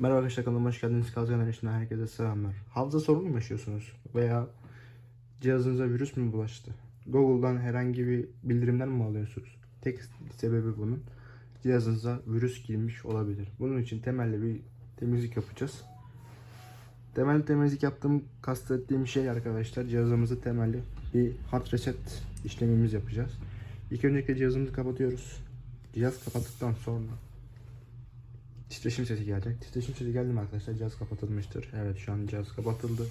Merhaba arkadaşlar kanalıma hoş geldiniz. Kazgan Erişim'den herkese selamlar. Hafıza sorunu mu yaşıyorsunuz? Veya cihazınıza virüs mü bulaştı? Google'dan herhangi bir bildirimler mi alıyorsunuz? Tek sebebi bunun cihazınıza virüs girmiş olabilir. Bunun için temelli bir temizlik yapacağız. Temel temizlik yaptığım kastettiğim şey arkadaşlar cihazımızı temelli bir hard reset işlemimiz yapacağız. İlk öncelikle cihazımızı kapatıyoruz. Cihaz kapattıktan sonra Titreşim sesi gelecek. Titreşim sesi geldi mi arkadaşlar? Cihaz kapatılmıştır. Evet şu an cihaz kapatıldı.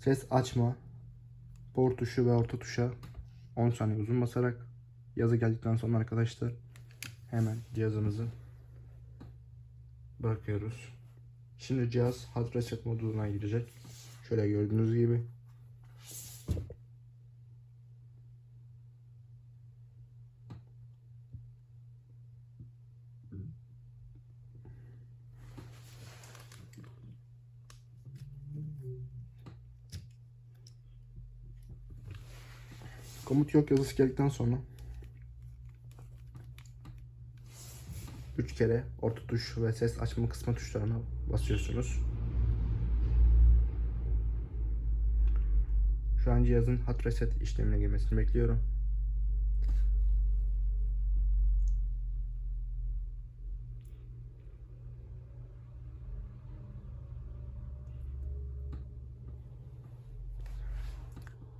Ses açma. Port tuşu ve orta tuşa 10 saniye uzun basarak yazı geldikten sonra arkadaşlar hemen cihazımızı bırakıyoruz. Şimdi cihaz hard reset moduna girecek. Şöyle gördüğünüz gibi. Komut yok yazısı geldikten sonra 3 kere orta tuş ve ses açma kısma tuşlarına basıyorsunuz. Şu an cihazın hot reset işlemine girmesini bekliyorum.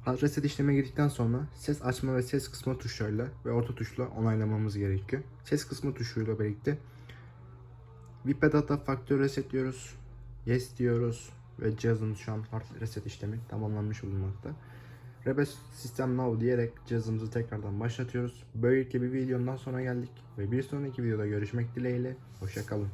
Hard reset işleme girdikten sonra ses açma ve ses kısma tuşlarıyla ve orta tuşla onaylamamız gerekiyor. Ses kısmı tuşuyla birlikte Wipedat'a faktör reset diyoruz. Yes diyoruz ve cihazımız şu an hard reset işlemi tamamlanmış bulunmakta. Rebes System Now diyerek cihazımızı tekrardan başlatıyoruz. Böylelikle bir videonun sonra geldik ve bir sonraki videoda görüşmek dileğiyle. Hoşçakalın.